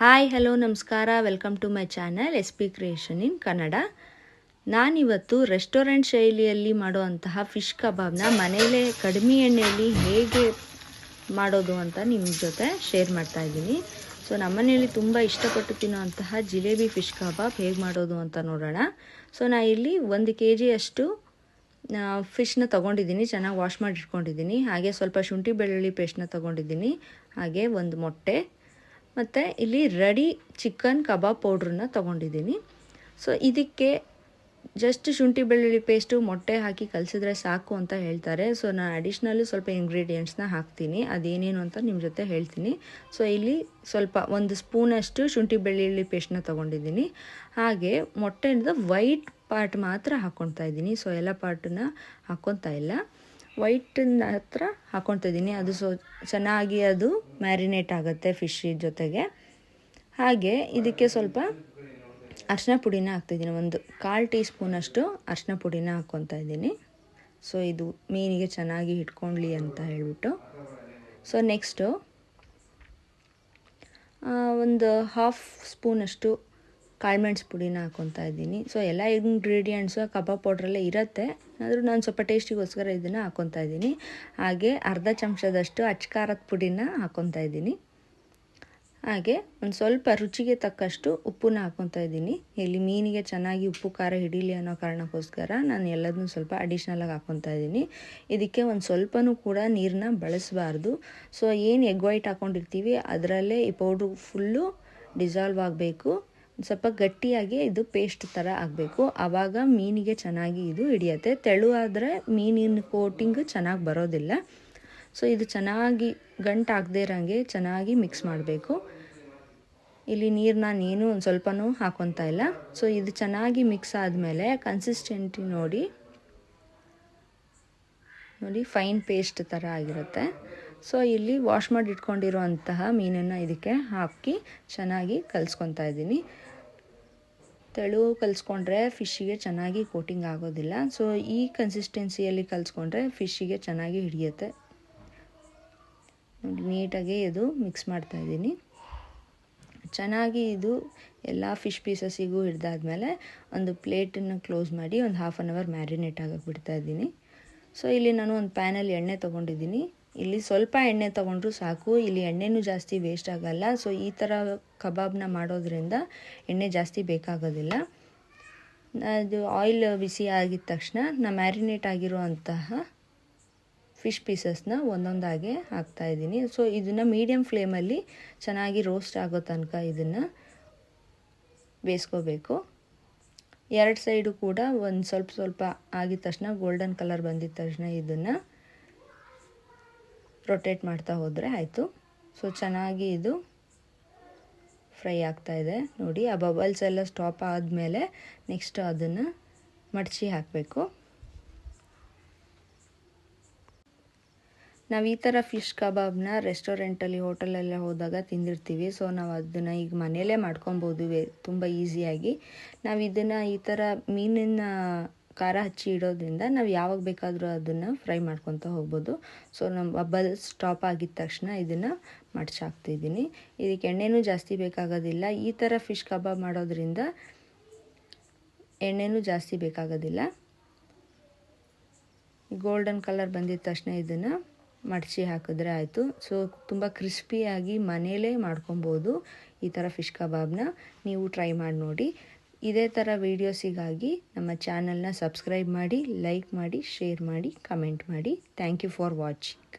Hi hello ನಮಸ್ಕಾರ. Welcome to my channel S P creation in Kannada ನಾನಿವತ್ತು restaurant ಶೈಲಿಯಲ್ಲಿ ಮಾಡುವಂತಹ ಫಿಶ್ ಕಬಾಬ್ನ ಮನೆಯಲ್ಲೇ ಕಡಿಮೆ ಎಣ್ಣೆಯಲ್ಲಿ ಹೇಗೆ ಮಾಡೋದು ಅಂತ ನಿಮ್ಮ ಜೊತೆ ಶೇರ್ ಮಾಡ್ತಾ ಇದ್ದೀನಿ. ಸೊ ನಮ್ಮನೆಯಲ್ಲಿ ತುಂಬ ಇಷ್ಟಪಟ್ಟು ತಿನ್ನುವಂತಹ ಜಿಲೇಬಿ ಫಿಶ್ ಕಬಾಬ್ ಹೇಗೆ ಮಾಡೋದು ಅಂತ ನೋಡೋಣ. ಸೊ ನಾ ಇಲ್ಲಿ ಒಂದು ಕೆ ಜಿಯಷ್ಟು ಫಿಶ್ನ ತೊಗೊಂಡಿದ್ದೀನಿ. ಚೆನ್ನಾಗಿ ವಾಶ್ ಮಾಡಿ ಇಟ್ಕೊಂಡಿದ್ದೀನಿ ಹಾಗೆ ಸ್ವಲ್ಪ ಶುಂಠಿ ಬೆಳ್ಳುಳ್ಳಿ ಪೇಸ್ಟ್ನ ತೊಗೊಂಡಿದ್ದೀನಿ. ಹಾಗೆ ಒಂದು ಮೊಟ್ಟೆ. ಮತ್ತು ಇಲ್ಲಿ ರೆಡಿ ಚಿಕನ್ ಕಬಾಬ್ ಪೌಡ್ರನ್ನ ತೊಗೊಂಡಿದ್ದೀನಿ. ಸೊ ಇದಕ್ಕೆ ಜಸ್ಟ್ ಶುಂಠಿ ಬೆಳ್ಳುಳ್ಳಿ ಪೇಸ್ಟು ಮೊಟ್ಟೆ ಹಾಕಿ ಕಲಸಿದ್ರೆ ಸಾಕು ಅಂತ ಹೇಳ್ತಾರೆ. ಸೊ ನಾನು ಅಡಿಷ್ನಲ್ಲು ಸ್ವಲ್ಪ ಇಂಗ್ರೀಡಿಯೆಂಟ್ಸ್ನ ಹಾಕ್ತೀನಿ. ಅದೇನೇನು ಅಂತ ನಿಮ್ಮ ಜೊತೆ ಹೇಳ್ತೀನಿ. ಸೊ ಇಲ್ಲಿ ಸ್ವಲ್ಪ ಒಂದು ಸ್ಪೂನಷ್ಟು ಶುಂಠಿ ಬೆಳ್ಳುಳ್ಳಿ ಪೇಸ್ಟ್ನ ತೊಗೊಂಡಿದ್ದೀನಿ. ಹಾಗೆ ಮೊಟ್ಟೆಯಿಂದ ವೈಟ್ ಪಾರ್ಟ್ ಮಾತ್ರ ಹಾಕ್ಕೊತಾ ಇದ್ದೀನಿ. ಸೊ ಎಲ್ಲ ಪಾರ್ಟನ್ನ ಹಾಕ್ಕೊತಾ ಇಲ್ಲ. ವೈಟಿನ ಹತ್ರ ಹಾಕ್ಕೊತಿದ್ದೀನಿ ಅದು ಸೊ, ಚೆನ್ನಾಗಿ ಅದು ಮ್ಯಾರಿನೇಟ್ ಆಗುತ್ತೆ ಫಿಶ್ ಜೊತೆಗೆ. ಹಾಗೆ ಇದಕ್ಕೆ ಸ್ವಲ್ಪ ಅರಿಶಿನ ಪುಡಿನ ಹಾಕ್ತಿದ್ದೀನಿ. ಒಂದು ಕಾಲು ಟೀ ಸ್ಪೂನಷ್ಟು ಅರಿಶಿನ ಪುಡಿನ ಹಾಕ್ಕೊತಾ ಇದ್ದೀನಿ. ಸೊ, ಇದು ಮೀನಿಗೆ ಚೆನ್ನಾಗಿ ಇಟ್ಕೊಳ್ಳಿ ಅಂತ ಹೇಳ್ಬಿಟ್ಟು. ಸೊ, ನೆಕ್ಸ್ಟು ಒಂದು ಹಾಫ್ ಸ್ಪೂನಷ್ಟು ಕಾಳುಮೆಣ್ಸು ಪುಡಿನ ಹಾಕ್ಕೊತಾ ಇದ್ದೀನಿ. ಸೊ ಎಲ್ಲ ಇಂಗ್ರೀಡಿಯೆಂಟ್ಸು ಕಬಾಬ್ ಪೌಡ್ರಲ್ಲೇ ಇರುತ್ತೆ. ಆದರೂ ನಾನು ಸ್ವಲ್ಪ ಟೇಸ್ಟಿಗೋಸ್ಕರ ಇದನ್ನು ಹಾಕ್ಕೊತಾ ಇದ್ದೀನಿ. ಹಾಗೆ ಅರ್ಧ ಚಮಚದಷ್ಟು ಅಚ್ಕಾರದ ಪುಡಿನ ಹಾಕ್ಕೊತಾ ಇದ್ದೀನಿ. ಹಾಗೆ ಒಂದು ಸ್ವಲ್ಪ ರುಚಿಗೆ ತಕ್ಕಷ್ಟು ಉಪ್ಪನ್ನ ಹಾಕ್ಕೊತಾ ಇದ್ದೀನಿ. ಇಲ್ಲಿ ಮೀನಿಗೆ ಚೆನ್ನಾಗಿ ಉಪ್ಪು, ಖಾರ ಹಿಡೀಲಿ ಅನ್ನೋ ಕಾರಣಕ್ಕೋಸ್ಕರ ನಾನು ಎಲ್ಲದನ್ನೂ ಸ್ವಲ್ಪ ಅಡಿಷ್ನಲಾಗಿ ಹಾಕ್ಕೊತಾ ಇದ್ದೀನಿ. ಇದಕ್ಕೆ ಒಂದು ಸ್ವಲ್ಪನೂ ಕೂಡ ನೀರನ್ನ ಬಳಸಬಾರ್ದು. ಸೊ ಏನು ಎಗ್ ವೈಟ್ ಹಾಕ್ಕೊಂಡಿರ್ತೀವಿ ಅದರಲ್ಲೇ ಈ ಪೌಡ್ರು ಫುಲ್ಲು ಡಿಸಾಲ್ವ್ ಆಗಬೇಕು. ಸ್ವಲ್ಪ ಗಟ್ಟಿಯಾಗಿ ಇದು ಪೇಸ್ಟ್ ಥರ ಆಗಬೇಕು. ಆವಾಗ ಮೀನಿಗೆ ಚೆನ್ನಾಗಿ ಇದು ಹಿಡಿಯುತ್ತೆ. ತೆಳುವಾದರೆ ಮೀನಿನ ಕೋಟಿಂಗ್ ಚೆನ್ನಾಗಿ ಬರೋದಿಲ್ಲ. ಸೊ ಇದು ಚೆನ್ನಾಗಿ ಗಂಟು ಆಗದೇ ಇರೋಂಗೆ ಚೆನ್ನಾಗಿ ಮಿಕ್ಸ್ ಮಾಡಬೇಕು. ಇಲ್ಲಿ ನೀರನ್ನ ನೀನು ಒಂದು ಸ್ವಲ್ಪನೂ ಹಾಕೊತಾ ಇಲ್ಲ. ಸೊ ಇದು ಚೆನ್ನಾಗಿ ಮಿಕ್ಸ್ ಆದಮೇಲೆ ಕನ್ಸಿಸ್ಟೆಂಟಿ ನೋಡಿ ನೋಡಿ ಫೈನ್ ಪೇಸ್ಟ್ ಥರ ಆಗಿರುತ್ತೆ. ಸೊ ಇಲ್ಲಿ ವಾಶ್ ಮಾಡಿ ಇಟ್ಕೊಂಡಿರುವಂತಹ ಮೀನನ್ನು ಇದಕ್ಕೆ ಹಾಕಿ ಚೆನ್ನಾಗಿ ಕಲಿಸ್ಕೊತಾ ಇದ್ದೀನಿ. ತೆಳು ಕಲಿಸ್ಕೊಂಡ್ರೆ ಫಿಶ್ಶಿಗೆ ಚೆನ್ನಾಗಿ ಕೋಟಿಂಗ್ ಆಗೋದಿಲ್ಲ. ಸೊ ಈ ಕನ್ಸಿಸ್ಟೆನ್ಸಿಯಲ್ಲಿ ಕಲಿಸ್ಕೊಂಡ್ರೆ ಫಿಶ್ಶಿಗೆ ಚೆನ್ನಾಗಿ ಹಿಡಿಯುತ್ತೆ. ನೀಟಾಗಿ ಇದು ಮಿಕ್ಸ್ ಮಾಡ್ತಾಯಿದ್ದೀನಿ ಚೆನ್ನಾಗಿ ಇದು ಎಲ್ಲ ಫಿಶ್ ಪೀಸಸ್ಸಿಗೂ ಹಿಡ್ದಾದ್ಮೇಲೆ ಒಂದು ಪ್ಲೇಟನ್ನು ಕ್ಲೋಸ್ ಮಾಡಿ ಒಂದು ಹಾಫ್ ಆನ್ ಅವರ್ ಮ್ಯಾರಿನೇಟ್ ಆಗಕ್ಕೆ ಬಿಡ್ತಾ ಇದ್ದೀನಿ. ಸೊ ಇಲ್ಲಿ ನಾನು ಒಂದು ಪ್ಯಾನಲ್ಲಿ ಎಣ್ಣೆ ತೊಗೊಂಡಿದ್ದೀನಿ. ಇಲ್ಲಿ ಸ್ವಲ್ಪ ಎಣ್ಣೆ ತೊಗೊಂಡ್ರು ಸಾಕು. ಇಲ್ಲಿ ಎಣ್ಣೆನೂ ಜಾಸ್ತಿ ವೇಸ್ಟ್ ಆಗಲ್ಲ. ಸೊ ಈ ಥರ ಕಬಾಬ್ನ ಮಾಡೋದ್ರಿಂದ ಎಣ್ಣೆ ಜಾಸ್ತಿ ಬೇಕಾಗೋದಿಲ್ಲ. ಅದು ಆಯಿಲ್ ಬಿಸಿ ಆಗಿದ ತಕ್ಷಣ ನಾ ಮ್ಯಾರಿನೇಟ್ ಆಗಿರುವಂತಹ ಫಿಶ್ ಪೀಸಸ್ನ ಒಂದೊಂದಾಗೆ ಹಾಕ್ತಾಯಿದ್ದೀನಿ ಸೊ ಇದನ್ನು ಮೀಡಿಯಮ್ ಫ್ಲೇಮಲ್ಲಿ ಚೆನ್ನಾಗಿ ರೋಸ್ಟ್ ಆಗೋ ತನಕ ಇದನ್ನು ಬೇಯಿಸ್ಕೋಬೇಕು. ಎರಡು ಸೈಡು ಕೂಡ ಒಂದು ಸ್ವಲ್ಪ ಸ್ವಲ್ಪ ಆಗಿದ ತಕ್ಷಣ ಗೋಲ್ಡನ್ ಕಲರ್ ಬಂದಿದ ತಕ್ಷಣ ಇದನ್ನು ರೊಟೇಟ್ ಮಾಡ್ತಾ ಹೋದರೆ ಆಯಿತು. ಸೊ ಚೆನ್ನಾಗಿ ಇದು ಫ್ರೈ ಆಗ್ತಾಯಿದೆ ನೋಡಿ, ಆ ಬಬಲ್ಸ್ ಎಲ್ಲ ಸ್ಟಾಪ್ ಆದಮೇಲೆ ನೆಕ್ಸ್ಟ್ ಅದನ್ನು ಮಡಚಿ ಹಾಕಬೇಕು. ನಾವು ಈ ಥರ ಫಿಶ್ ಕಬಾಬ್ನ ರೆಸ್ಟೋರೆಂಟಲ್ಲಿ ಹೋಟೆಲೆಲ್ಲ ಹೋದಾಗ ತಿಂದಿರ್ತೀವಿ. ಸೊ ನಾವು ಅದನ್ನು ಈಗ ಮನೆಯಲ್ಲೇ ಮಾಡ್ಕೊಬೋದು. ತುಂಬ ಈಸಿಯಾಗಿ ನಾವು ಇದನ್ನು ಈ ಥರ ಮೀನಿನ ಖಾರ ಹಚ್ಚಿ ಇಡೋದ್ರಿಂದ ನಾವು ಯಾವಾಗ ಬೇಕಾದರೂ ಅದನ್ನು ಫ್ರೈ ಮಾಡ್ಕೊತ ಹೋಗ್ಬೋದು. ಸೊ ನಮ್ಮ ಬಬಲ್ ಸ್ಟಾಪ್ ಆಗಿದ ತಕ್ಷಣ ಇದನ್ನು ಮಡ್ಚಿ ಹಾಕ್ತಿದ್ದೀನಿ. ಇದಕ್ಕೆ ಎಣ್ಣೆನೂ ಜಾಸ್ತಿ ಬೇಕಾಗೋದಿಲ್ಲ. ಈ ಥರ ಫಿಶ್ ಕಬಾಬ್ ಮಾಡೋದ್ರಿಂದ ಎಣ್ಣೆನೂ ಜಾಸ್ತಿ ಬೇಕಾಗೋದಿಲ್ಲ. ಗೋಲ್ಡನ್ ಕಲರ್ ಬಂದಿದ ತಕ್ಷಣ ಇದನ್ನು ಮಡಚಿ ಹಾಕಿದ್ರೆ ಆಯಿತು. ಸೊ ತುಂಬ ಕ್ರಿಸ್ಪಿಯಾಗಿ ಮನೇಲೇ ಮಾಡ್ಕೊಬೋದು ಈ ಥರ ಫಿಶ್ ಕಬಾಬ್ನ ನೀವು ಟ್ರೈ ಮಾಡಿ ನೋಡಿ. ಇದೇ ಥರ ವೀಡಿಯೋಸಿಗಾಗಿ ನಮ್ಮ ಚಾನಲ್ನ ಸಬ್ಸ್ಕ್ರೈಬ್ ಮಾಡಿ ಲೈಕ್ ಮಾಡಿ ಶೇರ್ ಮಾಡಿ ಕಮೆಂಟ್ ಮಾಡಿ. Thank you for watching